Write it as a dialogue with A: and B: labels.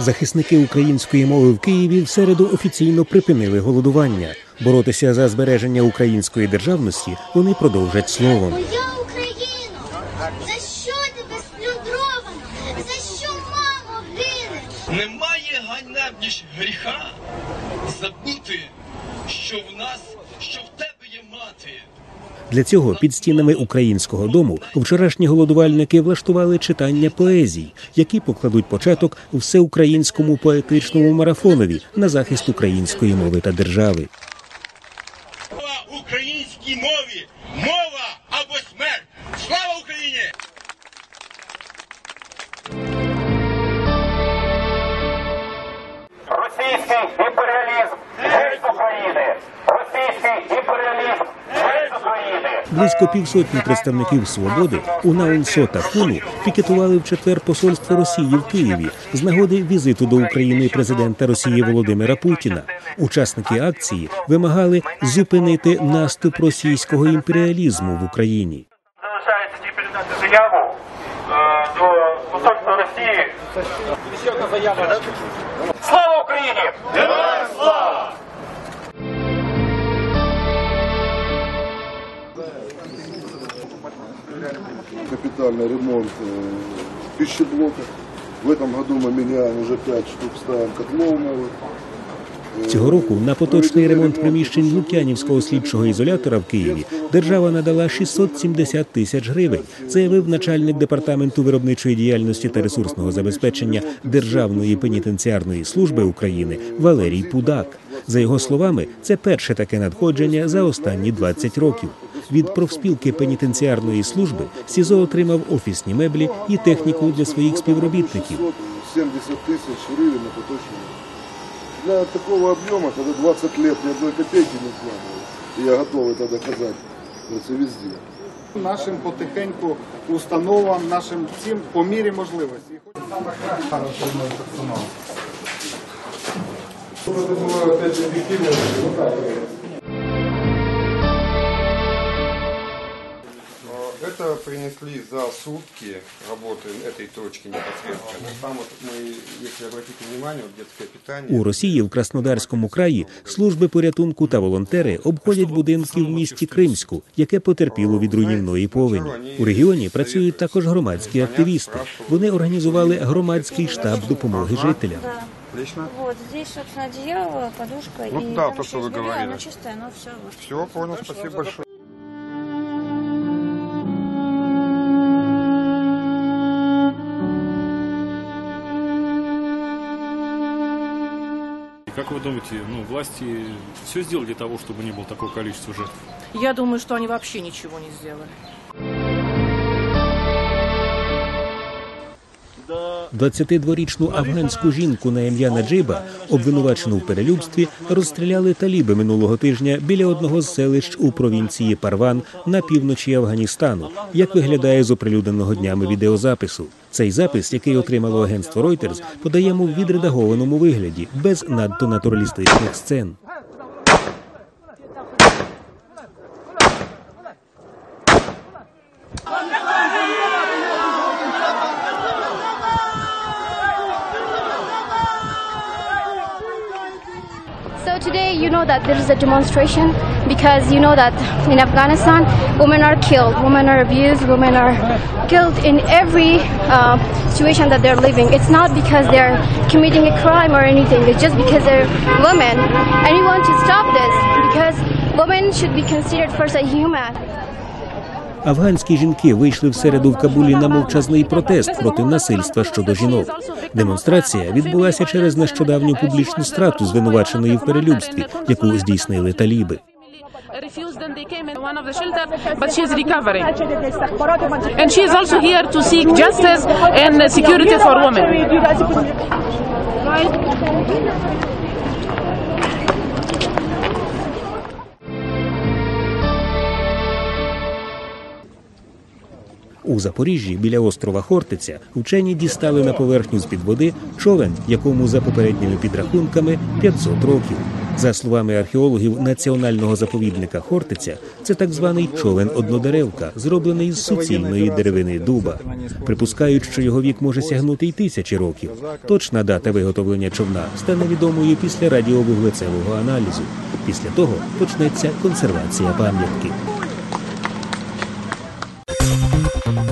A: Захисники української мови в Києві в середу офіційно припинили голодування. Боротися за збереження української державності вони продовжать словом.
B: Моя Україно, за що тебе сплюндровано? За що мамо гине?
C: Немає ганебніш гріха забути, що в нас, що в тебе є мати.
A: Для цього під стінами українського дому вчорашні голодувальники влаштували читання поезій, які покладуть початок всеукраїнському поетичному марафонові на захист української мови та держави.
C: Українській мові!
D: Російський імперіалізм геть з України! Російський імперіалізм геть з України!
A: Близько півсотні представників свободи УНАУНСО та ФУНу пікетували в четвер посольство Росії в Києві з нагоди візиту до України президента Росії Володимира Путіна. Учасники акції вимагали зупинити наступ російського імперіалізму в Україні.
D: Залишається ті передати заяву до посольства Росії. Ще одна заява. Слава Україні! Героям слава!
E: капитальный ремонт э, пищеблока. В этом году мы меняем уже 5 штук, ставим котлов новых.
A: Цього року на поточний ремонт приміщень Лук'янівського слідчого ізолятора в Києві держава надала 670 тисяч гривень, заявив начальник департаменту виробничої діяльності та ресурсного забезпечення Державної пенітенціарної служби України Валерій Пудак. За його словами, це перше таке надходження за останні 20 років. Від профспілки пенітенціарної служби СІЗО отримав офісні меблі і техніку для своїх співробітників.
E: 70 тысяч гривен на поточный Для такого объема, когда 20 лет ни одной копейки не вкладывал. И я готов это доказать. Это везде.
F: нашим потихеньку установам, нашим цим по мірі можливості.
G: Это принесли за сутки работы этой точки непосредственно. Там вот мы, если обратите внимание, вот детское питание.
A: У Росії в Краснодарському краї служби порятунку та волонтери обходять будинки в місті Кримську, яке потерпіло від руйнівної повені. У регіоні працюють також громадські активісти. Вони організували громадський штаб допомоги жителям.
G: Лично?
H: Вот здесь, собственно, одеяло, подушка
G: Ну
H: и
G: да,
H: там
G: то,
H: еще
G: что вы
H: есть белье,
G: говорили.
H: оно чистое, но все. Вот.
G: Все, понял, спасибо большое.
I: Как вы думаете, ну, власти все сделали для того, чтобы не было такого количества жертв?
J: Я думаю, что они вообще ничего не сделали.
A: 22-річну афганську жінку на ім'я Наджиба, обвинувачену в перелюбстві, розстріляли таліби минулого тижня біля одного з селищ у провінції Парван на півночі Афганістану, як виглядає з оприлюдненого днями відеозапису. Цей запис, який отримало агентство Reuters, подаємо в відредагованому вигляді, без надто натуралістичних сцен.
B: Today you know that there is a demonstration because you know that in Afghanistan women are killed, women are abused, women are killed in every uh, situation that they're living. It's not because they're committing a crime or anything. It's just because they're women, and we want to stop this because women should be considered first a human.
A: Афганські жінки вийшли в середу в Кабулі на мовчазний протест проти насильства щодо жінок. Демонстрація відбулася через нещодавню публічну страту звинуваченої в перелюбстві, яку здійснили таліби.
J: and she is also.
A: У Запоріжжі біля острова Хортиця вчені дістали на поверхню з-під води човен, якому за попередніми підрахунками 500 років. За словами археологів національного заповідника Хортиця, це так званий човен однодеревка, зроблений з суцільної деревини дуба. Припускають, що його вік може сягнути й тисячі років. Точна дата виготовлення човна стане відомою після радіовуглецевого аналізу. Після того почнеться консервація пам'ятки. Thank you.